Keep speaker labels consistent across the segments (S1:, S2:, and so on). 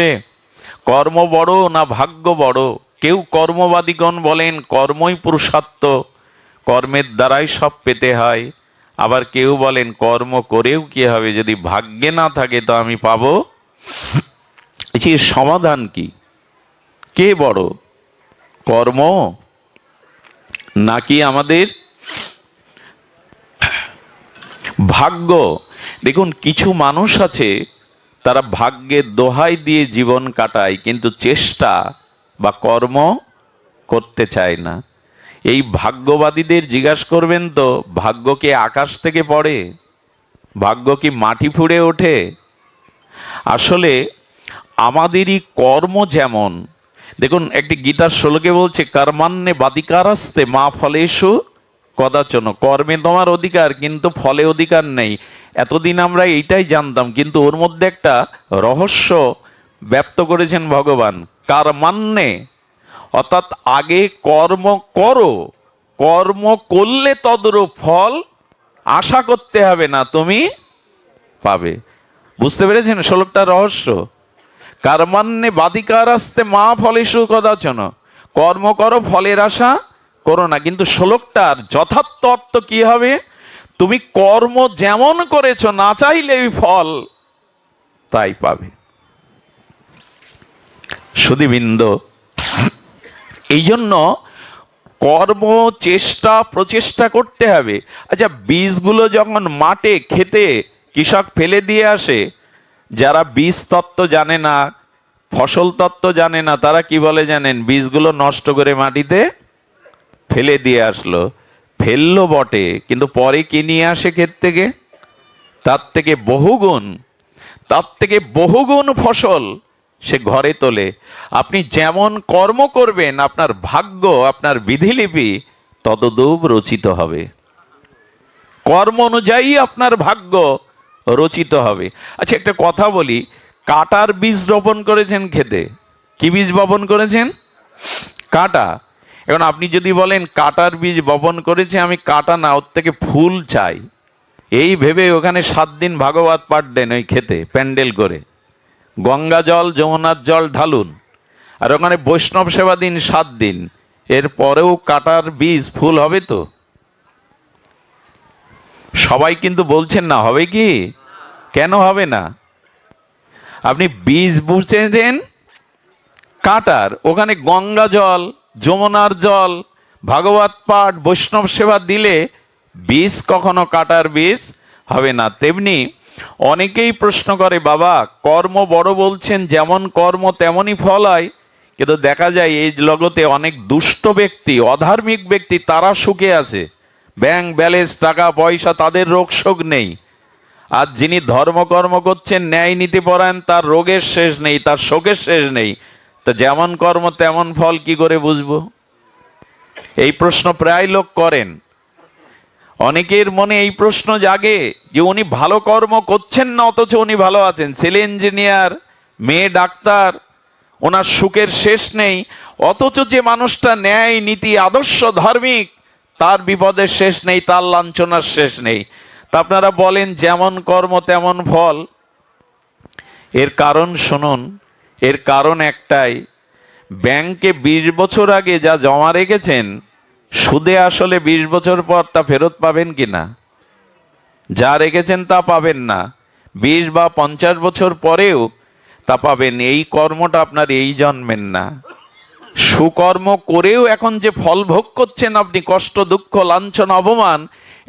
S1: আছে কর্ম বড় না ভাগ্য বড়? কেউ কর্মবাদীগণ বলেন, কর্মই পুরুষার্থ কর্মের দ্বারাই সব পেতে হয়। আবার কেউ বলেন, কর্ম করেও কি হবে? যদি ভাগ্যে না থাকে, তো আমি পাবো? এর সমাধান কি? কে বড়? কর্ম? নাকি আমাদের ভাগ্য? দেখুন, কিছু মানুষ আছে তারা ভাগ্যের দোহাই দিয়ে জীবন কাটায়, কিন্তু চেষ্টা বা কর্ম করতে চায় না। এই ভাগ্যবাদীদের জিজ্ঞাসা করবেন তো, ভাগ্য কি আকাশ থেকে পড়ে? ভাগ্য কি মাটি ফুঁড়ে ওঠে? আসলে আমাদেরই কর্ম যেমন, দেখুন একটি গীতার শ্লোকে বলছে, কর্মান্নে বাদিকারাস্তে মা ফলেশু কদাচন, কর্মে তোমার অধিকার, কিন্তু ফলে অধিকার নেই। এতদিন আমরা এইটাই জানতাম, কিন্তু ওর মধ্যে একটা রহস্য ব্যক্ত করেছেন ভগবান। কর্মান্নে অর্থাৎ আগে কর্ম করো, কর্ম করলে তদরূপ ফল আশা করতে হবে না, তুমি পাবে। বুঝতে পেরেছেন শ্লোকটা রহস্য? কর্মান্নে বাদিকার আসতে মা ফলেশু কদাচন, কর্ম করো ফলের আশা করো না, কিন্তু শ্লোকটার যথার্থ অর্থ কি হবে? তুমি কর্ম যেমন করেছ, না চাইলেই ফল তাই পাবে। সুদীবৃন্দ এই জন্য কর্ম, চেষ্টা, প্রচেষ্টা করতে হবে। আচ্ছা বীজগুলো যখন মাঠে, খেতে কৃষক ফেলে দিয়ে আসে, যারা বীজ তত্ত্ব জানে না, ফসল তত্ত্ব জানে না, তারা কি বলে জানেন, বীজগুলো নষ্ট করে মাটিতে ফেলে দিয়ে আসলো। ফেলল বটে, কিন্তু পরে কি নিয়ে আসে ক্ষেত থেকে? তার থেকে বহুগুণ, তার থেকে বহুগুণ ফসল সে ঘরে তোলে। আপনি যেমন কর্ম করবেন, আপনার ভাগ্য, আপনার বিধিলিপি ততদূপ রচিত হবে। কর্ম অনুযায়ী আপনার ভাগ্য রচিত হবে। আচ্ছা একটা কথা বলি, কাটার বীজ রোপণ করেছেন খেতে কি বীজ বপন করেছেন? কাটা। এখন আপনি যদি বলেন কাটার বীজ বপন করেছে, আমি কাটা না, ওর থেকে ফুল চাই। এই ভেবে ওখানে সাত দিন ভাগবত পাঠ দেন ওই খেতে প্যান্ডেল করে। গঙ্গা জল, যমুনার জল ঢালুন। আর ওখানে বৈষ্ণব সেবা দিন সাত দিন। এর পরেও কাটার বীজ ফুল হবে তো? সবাই কিন্তু বলছেন, না, হবে কি? কেন হবে না? আপনি বীজ বুঝে দেন, কাটার, ওখানে গঙ্গা জল যমুনার জল, ভাগবত পাঠ, বৈষ্ণব সেবা দিলে বীজ কখনো কাটার বীজ হবে না। তেমনি অনেকেই প্রশ্ন করে, বাবা, কর্ম বড় বলছেন, যেমন কর্ম তেমনই ফল হয়। কিন্তু দেখা যায়, এই জগতে অনেক দুষ্ট ব্যক্তি, অধার্মিক ব্যক্তি, তারা সুখে আছে। ব্যাংক ব্যালেন্স, টাকা পয়সা, তাদের রোগ শোক নেই। আর যিনি ধর্মকর্ম করছেন, ন্যায় নীতি পরায়ণ, তার রোগের শেষ নেই, তার শোকের শেষ নেই। তো যেমন কর্ম, তেমন ফল কি করে বুঝব? এই প্রশ্ন প্রায় লোক করেন। অনেকের মনে এই প্রশ্ন জাগে যে উনি ভালো কর্ম করছেন না, অথচ উনি ভালো আছেন। ছেলে ইঞ্জিনিয়ার, মেয়ে ডাক্তার, ওনার সুখের শেষ নেই, অথচ যে মানুষটা ন্যায়, নীতি, আদর্শ, ধার্মিক, তার বিপদের শেষ নেই, তার লাঞ্ছনার শেষ নেই। তা আপনারা বলেন, যেমন কর্ম, তেমন ফল। এর কারণ শুনুন এর কারণ একটাই, ব্যাংকে বিশ বছর আগে যা জমা রেখেছেন, সুদে আসলে বিশ বছর পর তা ফেরত পাবেন কি না যা রেখেছেন তা পাবেন না। বিশ বা পঞ্চাশ বছর পরেও তা পাবেন। এই কর্মটা আপনার এই জন্মের না। সুকর্ম করেও এখন যে ফল ভোগ করছেন আপনি, কষ্ট, দুঃখ, লাঞ্ছন, অপমান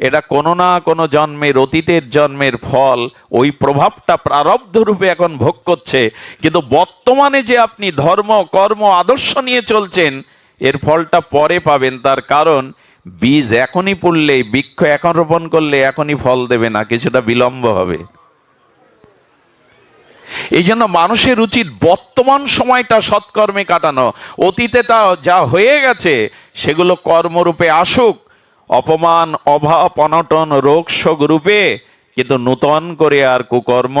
S1: এটা কোনো না কোনো জন্মের, অতীতের জন্মের ফল। ওই প্রভাবটা প্রারব্ধ রূপে এখন ভোগ করছে। কিন্তু বর্তমানে যে আপনি ধর্ম, কর্ম, আদর্শ নিয়ে চলছেন, এর ফলটা পরে পাবেন। তার কারণ, বীজ এখনই পড়লে, বৃক্ষ এখন রোপণ করলে এখনই ফল দেবে না, কিছুটা বিলম্ব হবে। এই জন্য মানুষের উচিত বর্তমান সময়টা সৎকর্মে কাটানো। অতীতে তা যা হয়ে গেছে, সেগুলো কর্মরূপে আসুক অপমান, অভাব, অনটন, রোগ, শোক রূপে কিন্তু নূতন করে আর কুকর্ম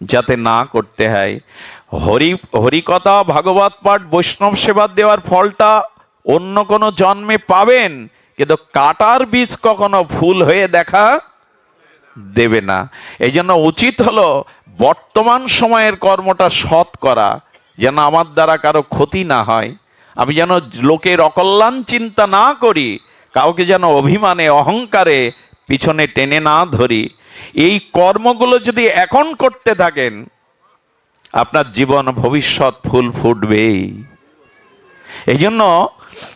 S1: যাতে না করতে হয়। হরি, হরিকথা, ভাগবত পাঠ, বৈষ্ণব সেবা দেওয়ার ফলটা অন্য কোনো জন্মে পাবেন, কিন্তু কাটার বীজ কখনো ফুল হয়ে দেখা দেবে না। এই জন্য উচিত হলো বর্তমান সময়ের কর্মটা সৎ করা, যেন আমার দ্বারা কারও ক্ষতি না হয়। আমি যেন লোকের অকল্যাণ চিন্তা না করি কাউকে যেন অভিমানে, অহংকারে পিছনে টেনে না ধরি। এই কর্মগুলো যদি এখন করতে থাকেন, আপনার জীবন, ভবিষ্যৎ ফুল ফুটবেই। এই জন্য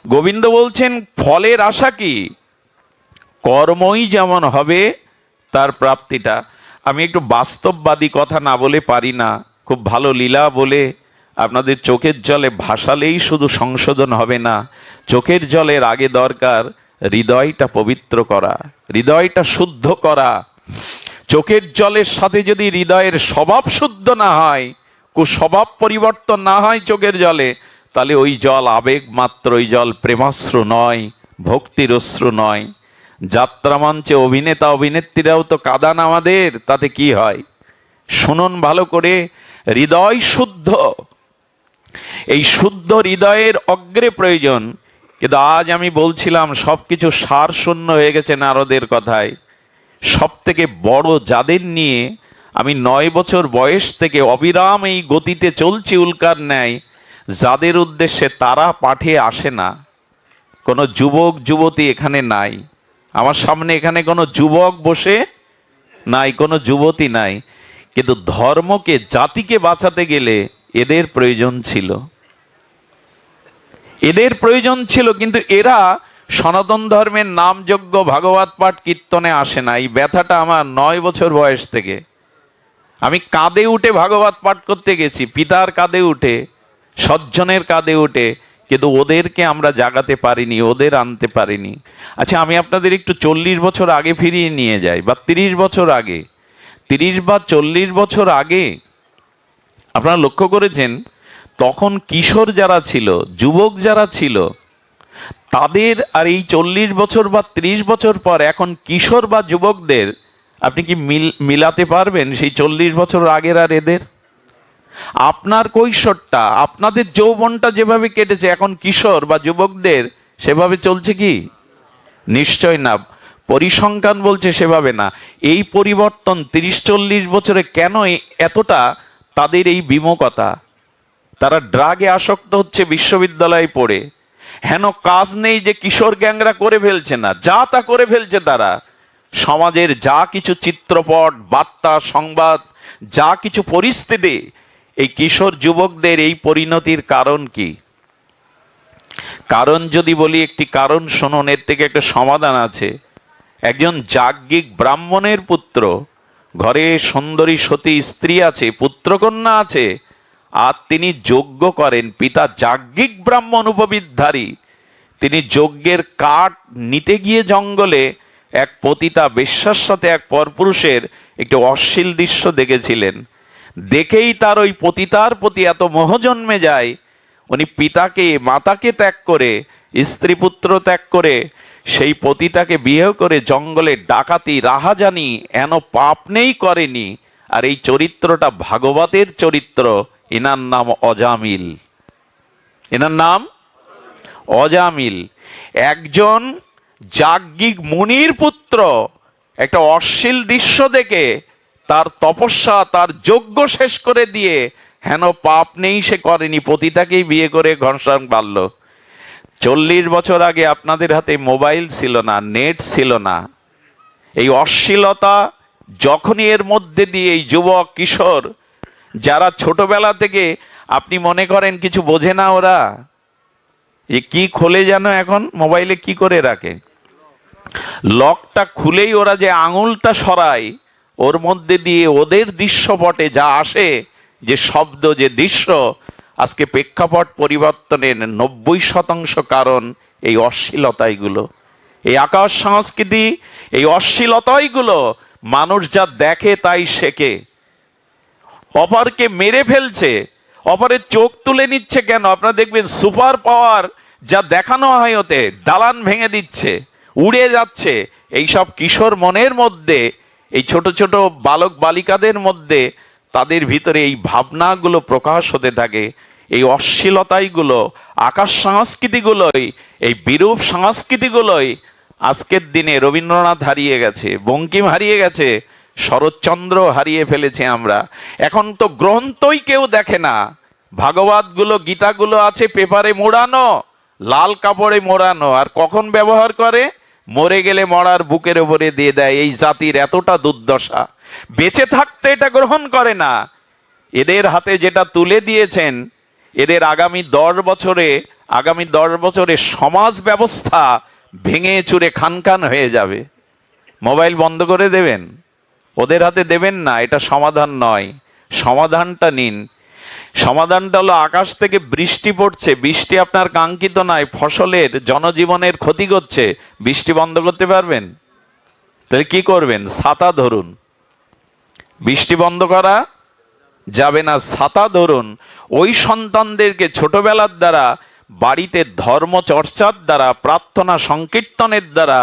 S1: গোবিন্দ বলছেন, ফলের আশা কি? কর্মই যেমন হবে, তার প্রাপ্তিটা। আমি একটু বাস্তববাদী কথা না বলে পারি না। খুব ভালো লীলা বলে আপনাদের চোখের জলে ভাসালেই শুধু সংশোধন হবে না। চোখের জলের আগে দরকার হৃদয়টা পবিত্র করা, হৃদয়টা শুদ্ধ করা। চোখের জলের সাথে যদি হৃদয়ের স্বভাব শুদ্ধ না হয়, কুস্বভাব পরিবর্তন না হয় চোখের জলে, তাহলে ওই জল আবেগ মাত্র, ওই জল প্রেমাশ্রু নয়, ভক্তির অশ্রু নয়। যাত্রা মঞ্চে অভিনেতা, অভিনেত্রীরাও তো কাদান আমাদের, তাতে কি হয়? শুনুন ভালো করে, হৃদয় শুদ্ধ। এই শুদ্ধ হৃদয়ের অগ্রে প্রয়োজন কিন্তু আজ আমি বলছিলাম, সবকিছু সার শূন্য হয়ে গেছে নারদের কথায়। সব থেকে বড় যাদের নিয়ে আমি নয় বছর বয়স থেকে অবিরাম এই গতিতে চলছি উল্কার ন্যায়, যাদের উদ্দেশ্যে তারা পাঠে আসে না। কোনো যুবক, যুবতী এখানে নাই। আমার সামনে এখানে কোনো যুবক বসে নাই, কোনো যুবতী নাই। কিন্তু ধর্মকে, জাতিকে বাঁচাতে গেলে এদের প্রয়োজন ছিল। এদের প্রয়োজন ছিল, কিন্তু এরা সনাতন ধর্মের নামযোগ্য ভাগবত পাঠ কীর্তনে আসে না। এই ব্যথাটা আমার নয় বছর বয়স থেকে। আমি কাঁধে উঠে ভাগবত পাঠ করতে গেছি, পিতার কাঁধে উঠে, সজ্জনের কাঁধে উঠে, কিন্তু ওদেরকে আমরা জাগাতে পারিনি, ওদের আনতে পারিনি। আচ্ছা আমি আপনাদের একটু চল্লিশ বছর আগে ফিরিয়ে নিয়ে যাই, বা তিরিশ বছর আগে। তিরিশ বা চল্লিশ বছর আগে আপনারা লক্ষ্য করেছেন তখন কিশোর যারা ছিল, যুবক যারা ছিল, তাদের আর এই চল্লিশ বছর বা ত্রিশ বছর পর এখন কিশোর বা যুবকদের আপনি কি মিল, মিলাতে পারবেন সেই চল্লিশ বছর আগের আর এদের? আপনার কৈশোরটা, আপনাদের যৌবনটা যেভাবে কেটেছে, এখন কিশোর বা যুবকদের সেভাবে চলছে কি? নিশ্চয় না। পরিসংখ্যান বলছে সেভাবে না। এই পরিবর্তন তিরিশ চল্লিশ বছরে কেন এতটা তাদের এই বিমুখতা? তারা ড্রাগে আসক্ত হচ্ছে বিশ্ববিদ্যালয়ে পড়ে। হেন কাজ নেই যে কিশোর গ্যাংরা করে ফেলছে না, যা তা করে ফেলছে তারা। সমাজের যা কিছু চিত্রপট, বার্তা, সংবাদ, যা কিছু পরিস্থিতি, এই কিশোর যুবকদের এই পরিণতির কারণ কি? কারণ যদি বলি একটি কারণ, শুনুন, এর থেকে একটা সমাধান আছে। একজন যাজ্ঞিক ব্রাহ্মণের পুত্র, ঘরে সুন্দরী সতী স্ত্রী আছে, পুত্রকন্যা আছে আর তিনি যজ্ঞ করেন। পিতা যাজ্ঞিক ব্রাহ্মণ উপবিদ্ধারী। তিনি যজ্ঞের কাঠ নিতে গিয়ে জঙ্গলে এক পতিতা বেশ্যার সাথে এক পরপুরুষের একটি অশ্লীল দৃশ্য দেখেছিলেন। দেখেই তার ওই পতিতার প্রতি এত মোহ জন্মে যায়। উনি পিতাকে, মাতাকে ত্যাগ করে স্ত্রী পুত্র ত্যাগ করে, সেই পতিতাকে বিয়ে করে জঙ্গলে ডাকাতি, রাহাজানি, এন পাপ নেই করেনি। আর এই চরিত্রটা ভাগবতের চরিত্র। এনার নাম অজামিল। এনার নাম? অজামিল। একজন যাজ্ঞিক মুনির পুত্র, একটা অশ্লীল দৃশ্য দেখে তার তপস্যা, তার যজ্ঞ শেষ করে দিয়ে, হেন পাপ নেই সে করেনি, পতিতাকেই বিয়ে করে ঘনশ্যাম বাড়ল। চল্লিশ বছর আগে আপনাদের হাতে মোবাইল ছিল না, নেট ছিল না। এই অশ্লীলতা যখনই এর মধ্যে দিয়ে এই যুবক, কিশোর যারা ছোটবেলা থেকে আপনি মনে করেন কিছু বোঝে না ওরা, যে কি খোলে যেন এখন মোবাইলে কি করে রাখে। লকটা খুলেই ওরা যে আঙুলটা সরায়, ওর মধ্যে দিয়ে ওদের দৃশ্যপটে যা আসে, যে শব্দ, যে দৃশ্য, আজকে প্রেক্ষাপট পরিবর্তনের নব্বই শতাংশ কারণ এই অশ্লীলতাইগুলো। এই আকাশ সংস্কৃতি, এই অশ্লীলতাইগুলো মানুষ যা দেখে তাই শেখে। অপরকে মেরে ফেলছে, অপরের চোখ তুলে নিচ্ছে কেন? আপনারা দেখবেন সুপার পাওয়ার যা দেখানো হয় ওতে, দালান ভেঙে দিচ্ছে, উড়ে যাচ্ছে। এই সব কিশোর মনের মধ্যে, এই ছোট ছোট বালক বালিকাদের মধ্যে তাদের ভিতরে এই ভাবনাগুলো প্রকাশ হতে থাকে। এই অশ্লীলতাইগুলো, আকাশ সংস্কৃতিগুলোই, এই বিরূপ সংস্কৃতিগুলোই আজকের দিনে রবীন্দ্রনাথ হারিয়ে গেছে, বঙ্কিম হারিয়ে গেছে। শরৎচন্দ্র হারিয়ে ফেলেছে আমরা। এখন তো গ্রন্থই কেউ দেখে না। ভাগবতগুলো, গীতাগুলো আছে পেপারে মোড়ানো, লাল কাপড়ে মোড়ানো। আর কখন ব্যবহার করে? মরে গেলে মরার বুকের ওপরে দিয়ে দেয় এই জাতির এতটা দুর্দশা। বেঁচে থাকতে এটা গ্রহণ করে না। এদের হাতে যেটা তুলে দিয়েছেন, এদের আগামী দশ বছরে, আগামী দশ বছরে সমাজ ব্যবস্থা ভেঙে চুরে খানখান হয়ে যাবে। মোবাইল বন্ধ করে দেবেন? ওদের হাতে দেবেন না, এটা সমাধান নয়। সমাধানটা নিন। সমাধানটা হলো আকাশ থেকে বৃষ্টি পড়ছে, বৃষ্টি আপনার কাঙ্ক্ষিত নয়, ফসলের, জনজীবনের ক্ষতি করছে। বৃষ্টি বন্ধ করতে পারবেন? তাহলে কি করবেন? ছাতা ধরুন। বৃষ্টি বন্ধ করা যাবে না, ছাতা ধরুন। ওই সন্তানদেরকে ছোটবেলার দ্বারা, বাড়িতে ধর্ম চর্চার দ্বারা, প্রার্থনা সংকীর্তনের দ্বারা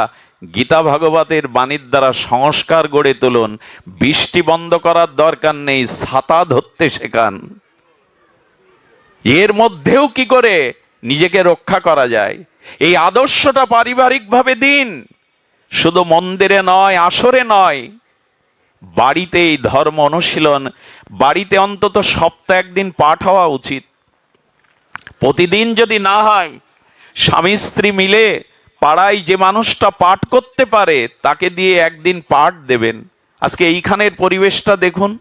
S1: গীতা ভাগবতের বাণীর দ্বারা সংস্কার গড়ে তুলুন। বৃষ্টি বন্ধ করার দরকার নেই, ছাতা ধরতে শেখান। এর মধ্যেও কি করে নিজেকে রক্ষা করা যায়? এই আদর্শটা পারিবারিকভাবে দিন। শুধু মন্দিরে নয়, আসরে নয়। বাড়িতে এই ধর্ম অনুশীলন। বাড়িতে অন্তত সপ্তাহে একদিন পাঠ হওয়া উচিত। প্রতিদিন যদি না হয়, স্বামী স্ত্রী মিলে পাড়ায় যে মানুষটা পাঠ করতে পারে, তাকে দিয়ে একদিন পাঠ দেবেন। আজকে এইখানের পরিবেশটা দেখুন।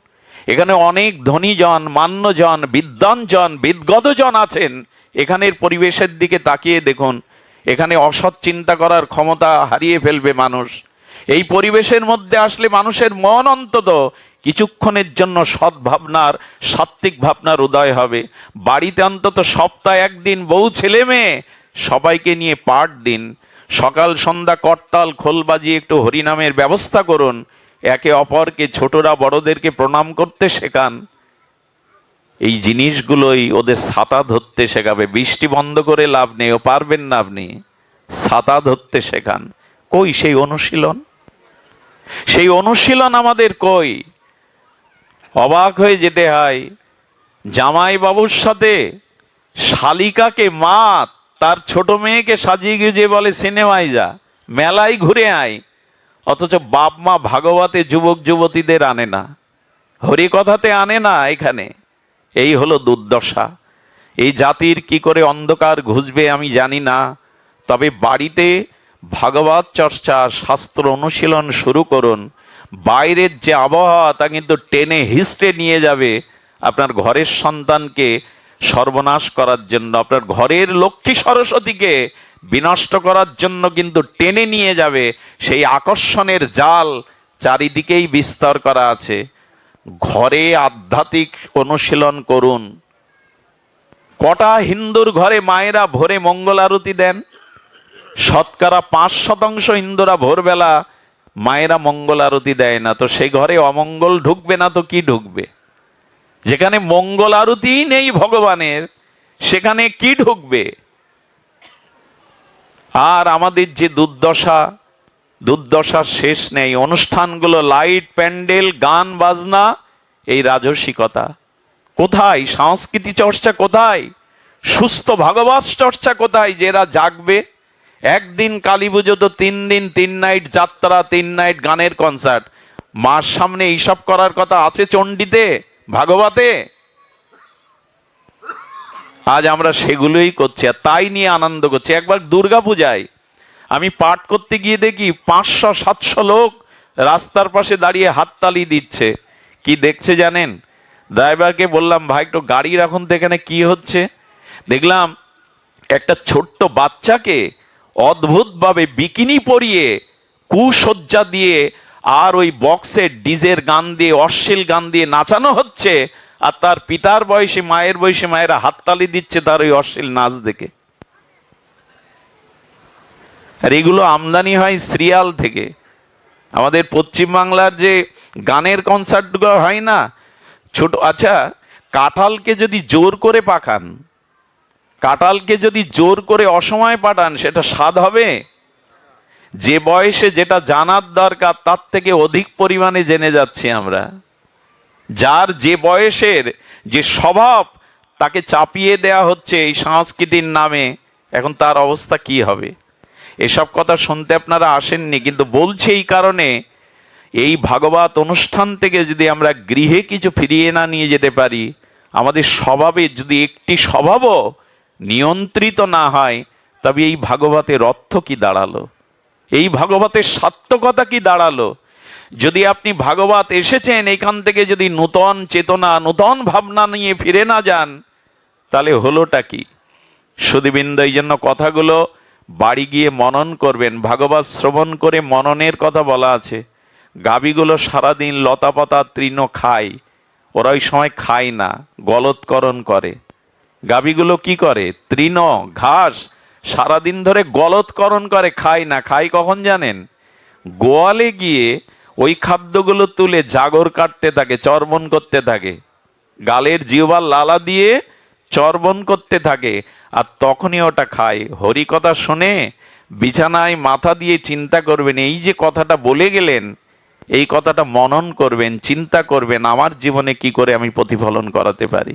S1: এখানে অনেক ধনীজন, মান্যজন, বিদ্বানজন বিদগতজন আছেন। এখানের পরিবেশের দিকে তাকিয়ে দেখুন। এখানে অসৎ চিন্তা করার ক্ষমতা হারিয়ে ফেলবে মানুষ। এই পরিবেশের মধ্যে আসলে মানুষের মন অন্তত কিছুক্ষণের জন্য সৎ ভাবনার, সাত্ত্বিক ভাবনার উদয় হবে। বাড়িতে অন্তত সপ্তাহে একদিন বউ, ছেলে, মেয়ে সবাইকে নিয়ে পাঠ দিন। সকাল, সন্ধ্যা করতাল, খোল বাজিয়ে একটু হরিনামের ব্যবস্থা করুন। একে অপরকে, ছোটরা বড়দেরকে প্রণাম করতে শেখান। এই জিনিসগুলোই ওদের ছাতা ধরতে শেখাবে। বৃষ্টি বন্ধ করে লাভ নেই, ও পারবেন না আপনি। ছাতা ধরতে শেখান। কই সেই অনুশীলন? সেই অনুশীলন আমাদের কই? অবাক হয়ে যেতে হয় জামাই বাবুর সাথে শালিকাকে মা তার ছোট মেয়েকে সাজিয়ে গুজিয়ে বলে, সিনেমায় যা, মেলায় ঘুরে আয়। অথচ বাপ মা ভাগবতে যুবক যুবতীদের আনে না। হরি কথাতে আনে না এখানে। এই হলো দুর্দশা। এই জাতির কি করে অন্ধকার ঘুষবে আমি জানি না। তবে বাড়িতে ভাগবত চর্চা, শাস্ত্র অনুশীলন শুরু করুন। বাইরের যে আবহাওয়া তা কিন্তু টেনে হিস্টে নিয়ে যাবে। আপনার ঘরের সন্তানকে সর্বনাশ করার জন্য, আপনার ঘরের লক্ষ্মী সরস্বতীকে বিনষ্ট করার জন্য কিন্তু টেনে নিয়ে যাবে, সেই আকর্ষণের জাল চারিদিকেই বিস্তার করা আছে। ঘরে আধ্যাত্মিক অনুশীলন করুন। কটা হিন্দুর ঘরে মায়েরা ভোরে মঙ্গল আরতি দেন? শতকরা পাঁচ শতাংশ হিন্দুরা ভোরবেলা মায়েরা মঙ্গল আরতি দেয় না, তো সেই ঘরে অমঙ্গল ঢুকবে না, তো কি ঢুকবে? যেখানে মঙ্গল আরতি নেই ভগবানের, সেখানে কি ঢুকবে? আর আমাদের যে দুর্দশা, দুর্দশার শেষ নেই। অনুষ্ঠানগুলো লাইট, প্যান্ডেল, গান, বাজনা, এই রাজসিকতা। কোথায়? সংস্কৃতি চর্চা কোথায়? সুস্থ ভাগবত চর্চা কোথায়? যেরা জাগবে, একদিন কালী পুজো তো তিন দিন, তিন নাইট যাত্রা, তিন নাইট গানের কনসার্ট মার সামনে এইসব করার কথা আছে চণ্ডীতে? ভাগবতে? আজ আমরা সেগুলোই করছি, আর তাই নিয়ে আনন্দ করছি। একবার দুর্গা পূজায় আমি পাঠ করতে গিয়ে দেখি পাঁচশো, সাতশো লোক রাস্তার পাশে দাঁড়িয়ে হাততালি দিচ্ছে। কি দেখছে জানেন? ড্রাইভারকে বললাম, ভাই, একটু গাড়ি রাখুন তো এখানে, কি হচ্ছে? দেখলাম একটা ছোট্ট বাচ্চাকে অদ্ভুতভাবে বিকিনি পরিয়ে কুসজ্জা দিয়ে আর ওই বক্সে ডিজের গান দিয়ে, অশ্লীল গান দিয়ে নাচানো হচ্ছে, আর তার পিতার বয়সী, মায়ের বয়সী মায়েরা হাততালি দিচ্ছে তার ওই অশ্লীল নাচ দেখে। আর এগুলো আমদানি হয় সিরিয়াল থেকে। আমাদের পশ্চিমবাংলার যে গানের কনসার্টগুলো হয় না, ছোট আচ্ছা কাঁঠালকে যদি জোর করে পাকান, কাঁঠালকে যদি জোর করে অসময় পাঠান, সেটা স্বাদ হবে? যে বয়সে যেটা জানার দরকার, তার থেকে অধিক পরিমাণে জেনে যাচ্ছি আমরা। যার যে বয়সের যে স্বভাব, তাকে চাপিয়ে দেয়া হচ্ছে এই সংস্কৃতির নামে। এখন তার অবস্থা কি হবে? এসব কথা শুনতে আপনারা আসেননি, কিন্তু বলছে এই কারণে, এই ভাগবত অনুষ্ঠান থেকে যদি আমরা গৃহে কিছু ফিরিয়ে না নিয়ে যেতে পারি, আমাদের স্বভাবে যদি একটি স্বভাবও নিয়ন্ত্রিত না হয়, তবে এই ভাগবতের অর্থ কি দাঁড়াল? এই ভাগবতের সার্থকতা কি দাঁড়াল? যদি আপনি ভাগবত এসেছেন, এখান থেকে যদি নূতন চেতনা, নূতন ভাবনা নিয়ে ফিরে না যান, তাহলে হলোটা কি? সুদীবৃন্দ এই জন্য কথাগুলো বাড়ি গিয়ে মনন করবেন। ভাগবত শ্রবণ করে মননের কথা বলা আছে। গাবিগুলো সারাদিন লতা পাতা তৃণ খায়। ওরা ওই সময় খায় না, গলৎকরণ করে। গাবিগুলো কি করে? তৃণ, ঘাস সারাদিন ধরে গলৎকরণ করে খায় না খায় কখন জানেন? গোয়ালে গিয়ে ওই খাদ্যগুলো তুলে জাগর কাটতে থাকে, চর্বণ করতে থাকে। গালের জিহবার লালা দিয়ে চর্বণ করতে থাকে, আর তখনই ওটা খায়। হরি কথা শুনে বিছানায় মাথা দিয়ে চিন্তা করবেন, এই যে কথাটা বলে গেলেন, এই কথাটা মনন করবেন, চিন্তা করবেন, আমার জীবনে কি করে আমি প্রতিফলন করাতে পারি?